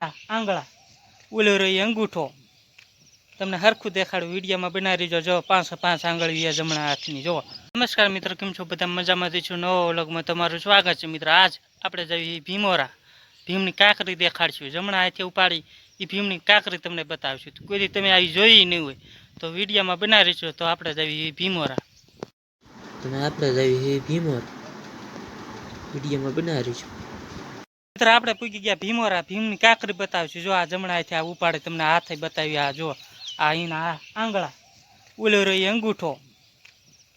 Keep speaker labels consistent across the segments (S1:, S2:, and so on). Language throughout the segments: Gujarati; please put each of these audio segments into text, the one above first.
S1: આ આંગળા ઓલો રહ્યો અંગૂઠો. તમને હરખું દેખાડું, વિડીયોમાં બનાવી રહીજો. જો પાંચ પાંચ આંગળી છે જમણા હાથની જો નમસ્કાર મિત્ર, કેમ છો? બધા મજામાંથી છું? નવો વ્લોગમાં તમારું સ્વાગત છે મિત્ર. આજ આપણે જઈએ ભીમોરા. ભીમની કાંકરી દેખાડશું. જમણા હાથે ઉપાડી એ ભીમની કાંકરી તમને બતાવશું. કોઈ તમે આવી જોઈ નહીં હોય, તો વિડીયોમાં બનાવી છો તો આપણે જઈએ ભીમોરા.
S2: આપણે જઈએ ભીમોરા. વિડીયોમાં બનાવી છું
S1: મિત્ર આપણે પૂગી ગયા, ભીમોરા. ભીમની કાંકરી બતાવીશું જો આ જમણા હાથે આ ઉપાડે, તમને હાથે બતાવી. આ જો, આ એના આંગળા. ઓલો રહી અંગૂઠો.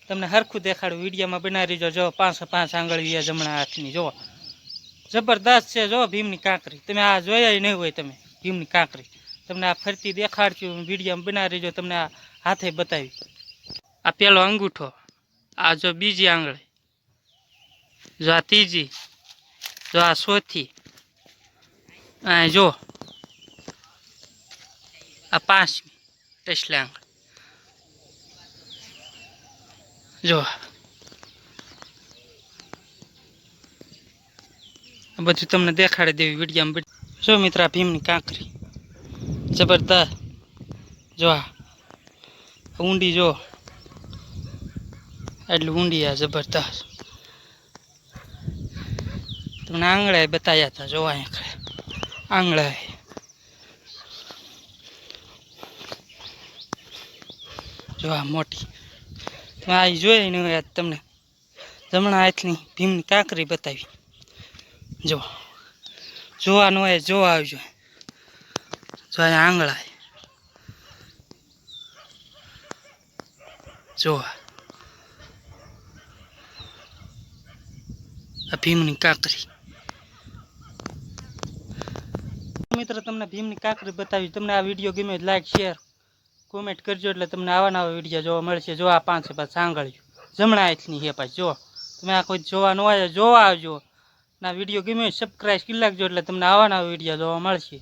S1: તમને હરખું દેખાડું. વિડીયોમાં બનાવી રહીજો જો, પાંચ પાંચ આંગળી જમણા હાથની. જો, જબરદસ્ત છે. જો, ભીમની કાંકરી. તમે આ જોયા નહીં હોય તમે, ભીમની કાંકરી. તમને આ ફરતી દેખાડશું. વિડીયોમાં બનાવી રહીજો તમને આ હાથે બતાવી. આ પેલો અંગૂઠો. આ જો બીજી આંગળી. જો આ ત્રીજી. જો આ ચોથી આ જો. આ પાંચમી ટસલા આંગળી જો. આ બધું તમને દેખાડી દેવી વિડીયામાં જો મિત્ર, આ ભીમની કાંકરી. જબરદસ્ત. જો આ. ઊંડી જો. એટલી ઊંડી આ જબરદસ્ત. તમને આંગળાએ બતાવ્યા હતા જોવા આંગળે આંગળાએ. જો આ મોટી. તમે આ જોઈ નહીં હોય તમને જમણા હાથની ભીમની કાંકરી બતાવી. જો. જોવાનું હોય જોવા આવજો. જો આંગળા જોવા આ ભીમની કાંકરી. મિત્રો, તમને ભીમની કાંકરી બતાવી. તમને આ વીડિયો ગમે લાઈક શેર કોમેન્ટ કરજો. એટલે તમને આવા નવા વીડિયો જોવા મળશે. જો આ પાંચ પાછ સાંગળ્યું જમણા હાથની હે પાછી, જો. તમે આ કોઈ જોવા ન હોય જોવા આવજો. ના, વીડિયો ગમે સબસ્ક્રાઈબ કરી લાગજો એટલે તમને આવા નવા વીડિયો જોવા મળશે.